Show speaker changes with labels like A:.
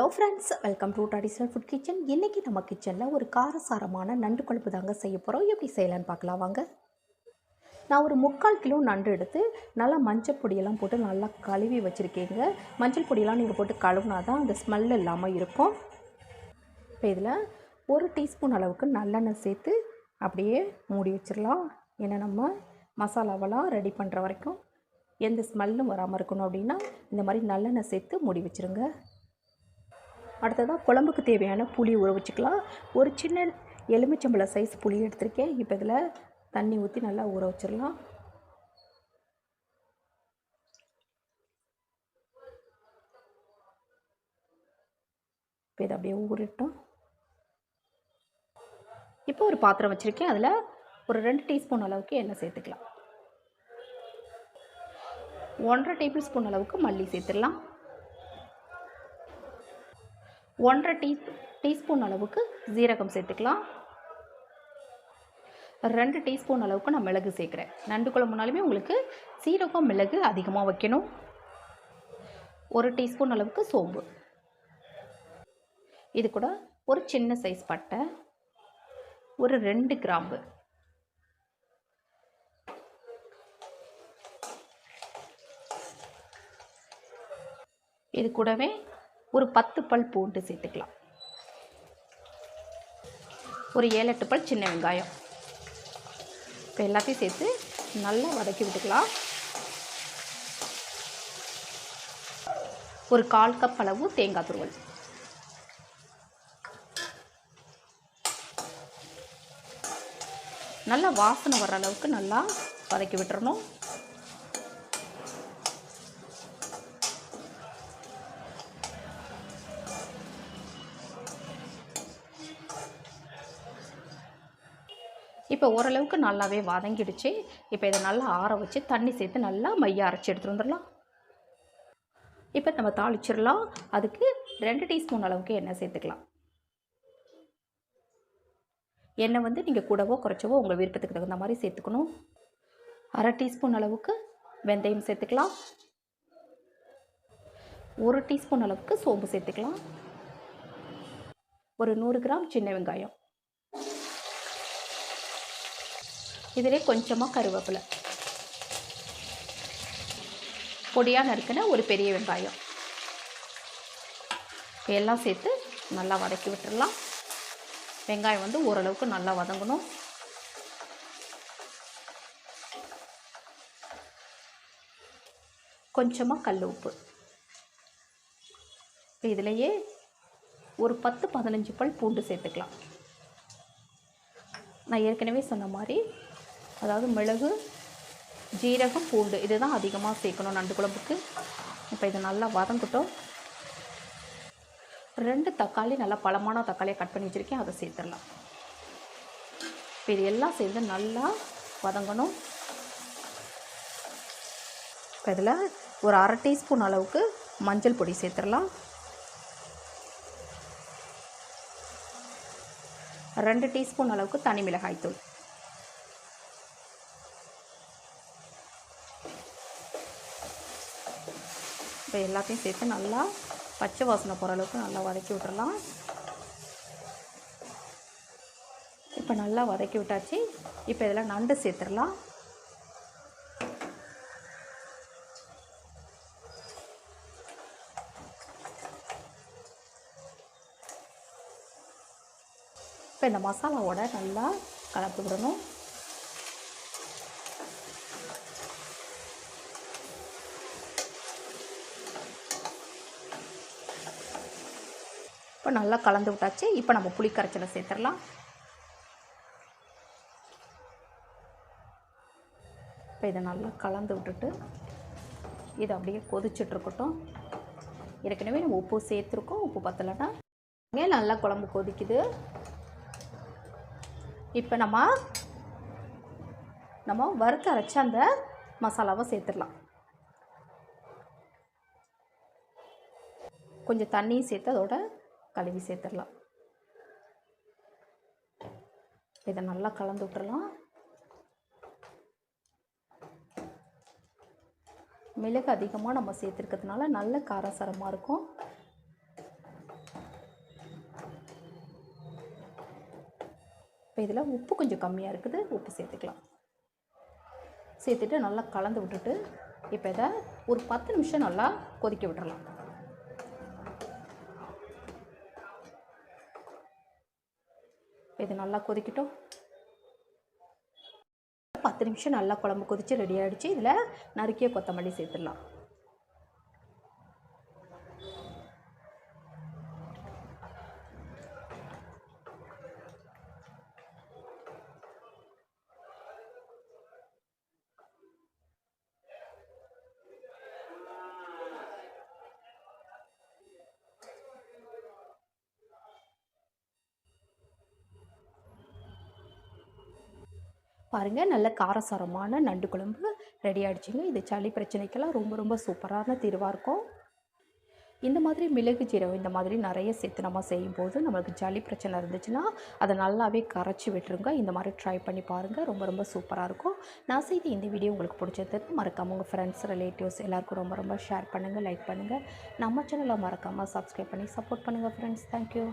A: Hello friends welcome to traditional food kitchen இன்றைக்கி நம்ம கிச்சனில் ஒரு காரசாரமான நண்டு குழம்பு தாங்க செய்ய போகிறோம் எப்படி செய்யலான்னு பார்க்கலாம் வாங்க. நான் ஒரு முக்கால் கிலோ நண்டு எடுத்து நல்லா மஞ்சள் பொடியெல்லாம் போட்டு நல்லா கழுவி வச்சுருக்கேங்க. மஞ்சள் பொடியெல்லாம் நீங்கள் போட்டு கழுவுனா தான் அந்த ஸ்மெல் இல்லாமல் இருக்கும். இப்போ இதில் ஒரு டீஸ்பூன் அளவுக்கு நல்லெண்ணெய் சேர்த்து அப்படியே மூடி வச்சிடலாம். ஏன்னா நம்ம மசாலாவெல்லாம் ரெடி பண்ணுற வரைக்கும் எந்த ஸ்மெல்லும் வராமல் இருக்கணும் அப்படின்னா இந்த மாதிரி நல்லெண்ணெய் சேர்த்து மூடி வச்சுருங்க. அடுத்ததாக குழம்புக்கு தேவையான புளி ஊற வச்சுக்கலாம். ஒரு சின்ன எலுமிச்சம்பழ சைஸ் புளி எடுத்திருக்கேன். இப்போ இதில் தண்ணி ஊற்றி நல்லா ஊற வச்சிடலாம். இப்போ இதை அப்படியே ஊறிட்டோம். இப்போ ஒரு பாத்திரம் வச்சுருக்கேன். அதில் ஒரு ரெண்டு டீஸ்பூன் அளவுக்கு எண்ணெய் சேர்த்துக்கலாம். ஒன்றரை டேபிள் ஸ்பூன் அளவுக்கு மல்லி சேர்த்துடலாம். ஒன்றரை டீ டீஸ்பூன் அளவுக்கு ஜீரகம் சேர்த்துக்கலாம். ரெண்டு டீஸ்பூன் அளவுக்கு நான் மிளகு சேர்க்குறேன். நண்டு குழம்புனாலுமே உங்களுக்கு சீரகம் மிளகு அதிகமாக வைக்கணும். ஒரு டீஸ்பூன் அளவுக்கு சோம்பு. இது கூட ஒரு சின்ன சைஸ் பட்டை. ஒரு ரெண்டு கிராம்பு. இது கூடவே ஒரு பத்து பல் பூண்டு சேர்த்துக்கலாம். ஒரு ஏழு எட்டு பல் சின்ன வெங்காயம். இப்போ எல்லாத்தையும் சேர்த்து நல்லா வதக்கி விட்டுக்கலாம். ஒரு கால் கப் அளவு தேங்காய் துருவல். நல்லா வாசனை வர அளவுக்கு நல்லா வதக்கி விட்டுறணும். இப்போ ஓரளவுக்கு நல்லாவே வதங்கிடுச்சு. இப்போ இதை நல்லா ஆற வச்சு தண்ணி சேர்த்து நல்லா மைய அரைச்சி எடுத்துகிட்டு வந்துடலாம். இப்போ நம்ம தாளிச்சிடலாம். அதுக்கு ரெண்டு டீஸ்பூன் அளவுக்கு எண்ணெய் சேர்த்துக்கலாம். எண்ணெய் வந்து நீங்கள் கூடவோ குறைச்சவோ உங்கள் விருப்பத்துக்கு தகுந்த மாதிரி சேர்த்துக்கணும். அரை டீஸ்பூன் அளவுக்கு வெந்தயம் சேர்த்துக்கலாம். ஒரு டீஸ்பூன் அளவுக்கு சோம்பு சேர்த்துக்கலாம். ஒரு நூறு கிராம் சின்ன வெங்காயம். இதிலே கொஞ்சமாக கருவேப்பிலை. பொடியாக நறுக்கின ஒரு பெரிய வெங்காயம். எல்லாம் சேர்த்து நல்லா வதக்கி விட்டுடலாம் வெங்காயம் வந்து ஓரளவுக்கு நல்லா வதங்கணும். கொஞ்சமாக கல் உப்பு. இப்போ இதிலையே ஒரு பத்து பதினஞ்சு பல் பூண்டு சேர்த்துக்கலாம். நான் ஏற்கனவே சொன்ன மாதிரி அதாவது மிளகு ஜீரகம் பூண்டு இதுதான் அதிகமாக சேர்க்கணும் நண்டு குழம்புக்கு. இப்போ இதை நல்லா வதங்கட்டும். ரெண்டு தக்காளி நல்லா பழமான தக்காளியை கட் பண்ணி வச்சுருக்கேன். அதை சேர்த்துடலாம். இப்போ இது எல்லாம் சேர்ந்து நல்லா வதங்கணும். இப்போ இதில் ஒரு அரை டீஸ்பூன் அளவுக்கு மஞ்சள் பொடி சேர்த்துடலாம். ரெண்டு டீஸ்பூன் அளவுக்கு தனி மிளகாய்த்தூள். இப்போ எல்லாத்தையும் சேர்த்து நல்லா பச்சை வாசனை போகிற அளவுக்கு நல்லா வதக்கி விட்டுறலாம். இப்போ நல்லா வதக்கி விட்டாச்சு. இப்போ இதில் நண்டு சேர்த்துடலாம். இப்போ இந்த மசாலாவோட நல்லா கலந்து விடணும். இப்போ நல்லா கலந்து விட்டாச்சு. இப்போ நம்ம புளி கரைச்சலை சேர்த்துடலாம். இப்போ இதை நல்லா கலந்து விட்டுட்டு இது அப்படியே கொதிச்சிட்ருக்கட்டும் ஏற்கனவே நம்ம உப்பு சேர்த்துருக்கோம். உப்பு பத்தலைன்னா நல்லா குழம்பு கொதிக்குது. இப்போ நம்ம நம்ம வறுத்து அரைச்ச அந்த மசாலாவை சேர்த்துடலாம். கொஞ்சம் தண்ணியும் சேர்த்து அதோட கழுவி சேர்த்துடலாம். இதை நல்லா கலந்து விட்டுறலாம். மிளகு அதிகமாக நம்ம சேர்த்துருக்கிறதுனால நல்ல காரசாரமாக இருக்கும். இப்போ இதில் உப்பு கொஞ்சம் கம்மியாக இருக்குது. உப்பு சேர்த்துக்கலாம். சேர்த்துட்டு நல்லா கலந்து விட்டுட்டு இப்போ இதை ஒரு பத்து நிமிஷம் நல்லா கொதிக்க விட்டுறலாம். இது நல்லா கொதிக்கட்டும். பத்து நிமிஷம் நல்லா குழம்பு கொதித்து ரெடி ஆகிடுச்சு இதில் நறுக்கிய கொத்தமல்லி சேர்த்துடலாம். பாருங்கள் நல்ல காரசாரமான நண்டு குழம்பு ரெடி ஆகிடுச்சிங்க இது சளி பிரச்சனைக்கெல்லாம் ரொம்ப ரொம்ப சூப்பரான தீர்வாக இருக்கும். இந்த மாதிரி மிளகு ஜீரகம் இந்த மாதிரி நிறைய சேர்த்து நம்ம செய்யும்போது நம்மளுக்கு ஜலி பிரச்சனை இருந்துச்சுன்னா அதை நல்லாவே கரைச்சி விட்டுருங்க. இந்த மாதிரி ட்ரை பண்ணி பாருங்கள் ரொம்ப ரொம்ப சூப்பராக இருக்கும். நான் செய்த இந்த வீடியோ உங்களுக்கு பிடிச்சதுக்கு மறக்காமல் உங்கள் ஃப்ரெண்ட்ஸ் ரிலேட்டிவ்ஸ் எல்லாருக்கும் ரொம்ப ரொம்ப ஷேர் பண்ணுங்கள் லைக் பண்ணுங்கள் நம்ம சேனலை மறக்காமல் சப்ஸ்கிரைப் பண்ணி சப்போர்ட் பண்ணுங்கள் ஃப்ரெண்ட்ஸ் தேங்க்யூ